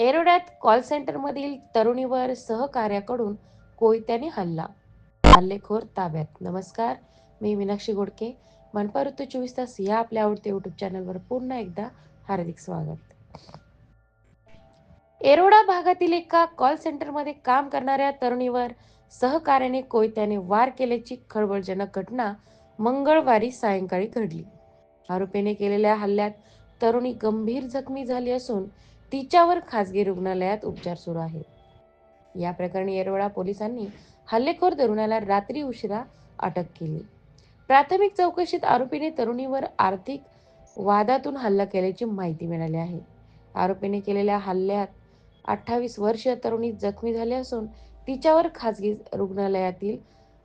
एरोड्यात call सेंटरमधील तरुणीवर सहकार्याकडून कोयत्याने हल्ला. हल्लेखोर ताब्यात. नमस्कार मी मीनाक्षी गोडके. मनपा ऋतू चोवीस तास या आपल्या आवडते युट्यूब चॅनलवर पुन्हा एकदा हार्दिक स्वागत. एरोडा भागातील एका कॉल सेंटरमध्ये काम करणाऱ्या तरुणीवर सहकार्याने कोयत्याने वार केल्याची खळबळजनक घटना मंगळवारी सायंकाळी घडली. आरोपीने केलेल्या हल्ल्यात तरुणी गंभीर जखमी झाली असून तिच्यावर खासगी रुग्णालयात उपचार सुरू आहेत. या प्रकरणी येरवडा पोलिसांनी हल्लेखोर तरुणाला रात्री उशिरा अटक केली. प्राथमिक चौकशीत आरोपीने तरुणीवर आर्थिक वादातून हल्ला केल्याची माहिती मिळाली आहे. आरोपीने केलेल्या हल्ल्यात अठ्ठावीस वर्ष तरुणी जखमी झाली असून तिच्यावर खासगी रुग्णालयातील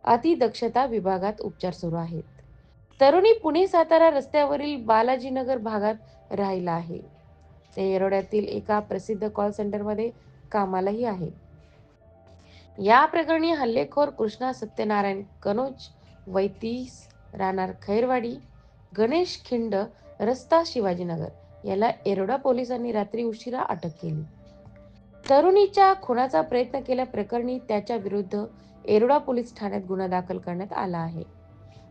अतिदक्षता विभागात उपचार सुरू आहेत. तरुणी पुणे सातारा रस्त्यावरील बालाजीनगर भागात राहिला आहे. ते येरोड्यातील एका प्रसिद्ध कॉल सेंटरमध्ये कामालाही आहे. या प्रकरणी हल्लेखोर कृष्णा सत्यनारायण कनोज वैतीस राहणार खैरवाडी गणेश खिंड रस्ता शिवाजीनगर याला एरोडा पोलिसांनी रात्री उशिरा अटक केली. तरुणीच्या खुनाचा प्रयत्न केल्या प्रकरणी त्याच्या विरुद्ध एरोडा पोलीस ठाण्यात गुन्हा दाखल करण्यात आला आहे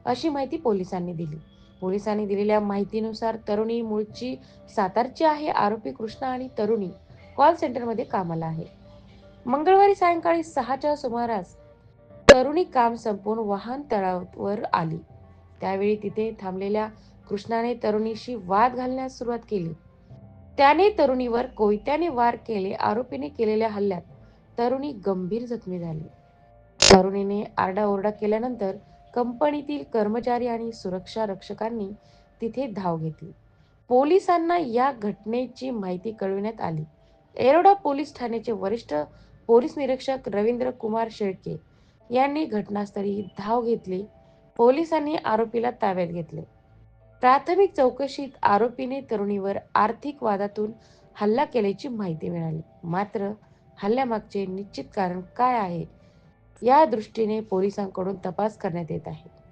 अशी माहिती पोलिसांनी दिली. पोलिसांनी दिलेल्या माहितीनुसार तरुणी मूळची सातारची आहे. आरोपी कृष्णा आणि तरुणी कॉल सेंटरमध्ये कामाला आहे. मंगळवारी सायंकाळी सहाच्या सुमारास तरुणी काम संपवून वाहन तळावर आली. त्यावेळी तिथे थांबलेल्या कृष्णाने तरुणीशी वाद घालण्यास सुरुवात केली. त्याने तरुणीवर कोयत्याने वार केले. आरोपीने केलेल्या हल्ल्यात तरुणी गंभीर जखमी झाली. तरुणीने आरडाओरडा केल्यानंतर कंपनीतील कर्मचारी आणि सुरक्षा रक्षकांनी तिथे धाव घेतली. पोलिसांना या घटनेची माहिती कळविण्यात आली. एरोडा पोलीस ठाण्याचे वरिष्ठ पोलीस निरीक्षक रवींद्र कुमार शेळके यांनी घटनास्थळी धाव घेतली. पोलिसांनी आरोपीला ताब्यात घेतले. प्राथमिक चौकशीत आरोपीने तरुणीवर आर्थिक वादातून हल्ला केल्याची माहिती मिळाली. मात्र हल्ल्यामागचे निश्चित कारण काय आहे? या दृष्टीने पोलिसांकडून तपास करण्यात येत आहे.